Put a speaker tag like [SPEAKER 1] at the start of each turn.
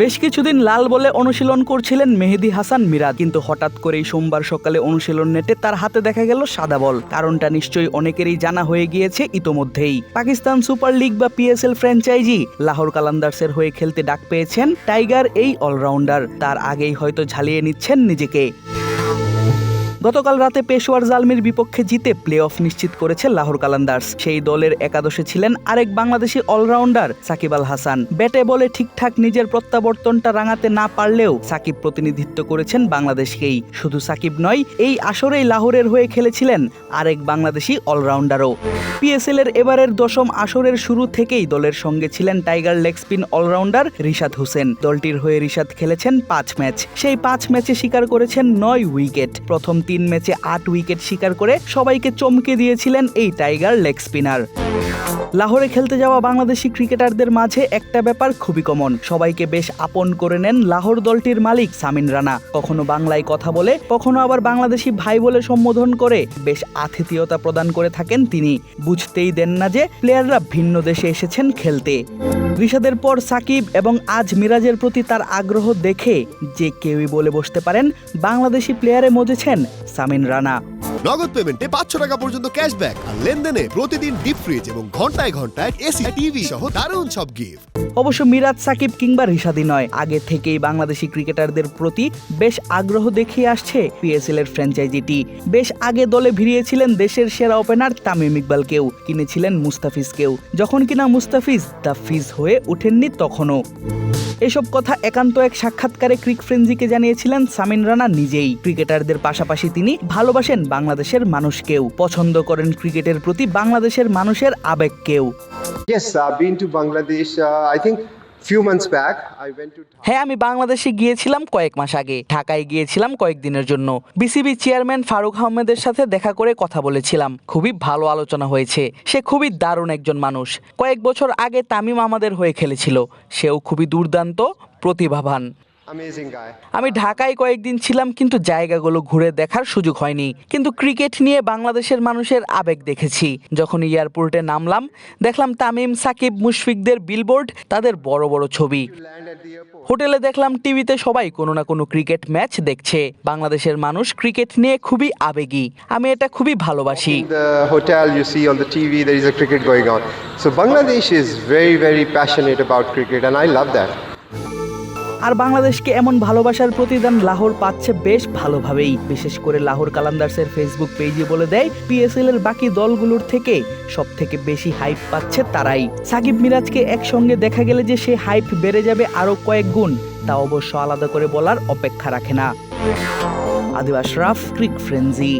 [SPEAKER 1] বেশ কিছুদিন লাল বলে অনুশীলন করছিলেন মেহেদি হাসান মিরাজ, কিন্তু হঠাৎ করেই সোমবার সকালে অনুশীলন নেটে তার হাতে দেখা গেল সাদা বল। কারণটা নিশ্চয়ই অনেকেরই জানা হয়ে গিয়েছে ইতোমধ্যেই। পাকিস্তান সুপার লিগ বা পিএসএল ফ্র্যাঞ্চাইজি লাহোর কালান্দার্সের হয়ে খেলতে ডাক পেয়েছেন টাইগার, এই অলরাউন্ডার। তার আগেই হয়তো ঝালিয়ে নিচ্ছেন নিজেকে। গতকাল রাতে পেশোয়ার জালমির বিপক্ষে জিতে প্লে অফ নিশ্চিত করেছে লাহোর কালান্দার্স। সেই দলের একাদশে ছিলেন আরেক বাংলাদেশি অলরাউন্ডার সাকিব আল হাসান। ব্যাটে বলে ঠিকঠাক নিজের প্রত্যাবর্তনটা রাঙাতে না পারলেও সাকিব প্রতিনিধিত্ব করেছেন বাংলাদেশকেই। শুধু সাকিব নয়, এই আসরেই লাহোরের হয়ে খেলেছিলেন আরেক বাংলাদেশি অলরাউন্ডারও। পিএসএল এর এবারের দশম আসরের শুরু থেকেই দলের সঙ্গে ছিলেন tiger leg spin allrounder Rishad Hossain. দলটির হয়ে রিশাদ খেলেছেন পাঁচ ম্যাচ। সেই পাঁচ ম্যাচে শিকার করেছেন নয় উইকেট। প্রথম তিন ম্যাচে আট উইকেট শিকার করে সবাইকে চমকে দিয়েছিলেন এই টাইগার লেগ স্পিনার। লাহোরে খেলতে যাওয়া বাংলাদেশি ক্রিকেটারদের মাঝে একটা ব্যাপার খুবই কমন সবাইকে বেশ আপন করে নেন লাহোর দলটির মালিক সামিন রানা। কখনো বাংলায় কথা বলে, কখনো আবার বাংলাদেশি ভাই বলে সম্বোধন করে বেশ আতিথেয়তা প্রদান করে থাকেন তিনি। বুঝতেই দেন না যে প্লেয়াররা ভিন্ন দেশে এসেছেন খেলতে। রিশাদের পর সাকিব এবং আজ মিরাজের প্রতি তার আগ্রহ দেখে যে কেউই বলে বসতে পারেন বাংলাদেশি প্লেয়ারে মজেছেন সামিন রানা।
[SPEAKER 2] নগদ পেমেন্টে পাঁচশো টাকা পর্যন্ত ক্যাশব্যাক আর লেনদেনে প্রতিদিন ডিপ ফ্রিজ এবং ঘন্টায় ঘন্টায় এসি, টিভি সহ দারুণ সব গিফট
[SPEAKER 1] অবশ্য মিরাজ, সাকিব কিংবা রিশাদি নয়। আগে থেকেই বাংলাদেশি ক্রিকেটারদের প্রতি বেশ আগ্রহ দেখিয়ে আসছে পিএসএল এর ফ্র্যাঞ্চাইজিটি। বেশ আগে দলে ভিড়িয়েছিলেন দেশের সেরা ওপেনার তামিম ইকবালকেও, কিনেছিলেন মুস্তাফিজকেও। যখন কিনা মুস্তাফিজ দ্য ফিজ হয়ে ওঠেননি তখনও। এসব কথা একান্ত এক সাক্ষাৎকারে ক্রিক ফ্রেঞ্জিকে জানিয়েছিলেন সামিন রানা নিজেই। ক্রিকেটারদের পাশাপাশি তিনি ভালোবাসেন বাংলাদেশের মানুষকেও। পছন্দ করেন ক্রিকেটের প্রতি বাংলাদেশের মানুষের আবেগকেও।
[SPEAKER 3] Yes, I've been to Bangladesh. Uh, I think.
[SPEAKER 1] হ্যাঁ আমি বাংলাদেশে গিয়েছিলাম কয়েক মাস আগে ঢাকায় গিয়েছিলাম কয়েকদিনের জন্য বিসিবি চেয়ারম্যান ফারুক আহমেদের সাথে দেখা করে কথা বলেছিলাম খুবই ভালো আলোচনা হয়েছে সে খুবই দারুণ একজন মানুষ কয়েক বছর আগে তামিম আমাদের হয়ে খেলেছিল সেও খুবই দুর্দান্ত প্রতিভাবান. আমি ঢাকায় কয়েকদিন ছিলাম কিন্তু জায়গাগুলো ঘুরে দেখার সুযোগ হয়নি কিন্তু ক্রিকেট নিয়ে বাংলাদেশের মানুষের আবেগ দেখেছি যখন এয়ারপোর্টে নামলাম দেখলাম তামিম সাকিব মুশফিকদের বিলবোর্ড তাদের বড় বড় ছবি. হোটেলে দেখলাম টিভিতে সবাই কোনো না কোনো ক্রিকেট ম্যাচ দেখছে বাংলাদেশের মানুষ ক্রিকেট নিয়ে খুবই আবেগী আমি এটা খুবই ভালোবাসি
[SPEAKER 3] the TV there is a cricket going on. So Bangladesh is very, very passionate about cricket, and I love that.
[SPEAKER 1] আর বাংলাদেশকে এমন ভালোবাসার প্রতিদান লাহোর পাচ্ছে বেশ ভালোভাবেই। বিশেষ করে লাহোর কালান্দার্সের ফেসবুক পেজে বলে দেয় পিএসএল এর বাকি দলগুলোর থেকে সব থেকে বেশি হাইপ পাচ্ছে তারাই। সাকিব মিরাজকে একসঙ্গে দেখা গেলে যে সে হাইপ বেড়ে যাবে আরও কয়েক গুণ, তা অবশ্য আলাদা করে বলার অপেক্ষা রাখে না। আদিবাস রাফ, ক্রিক ফ্রেন্জি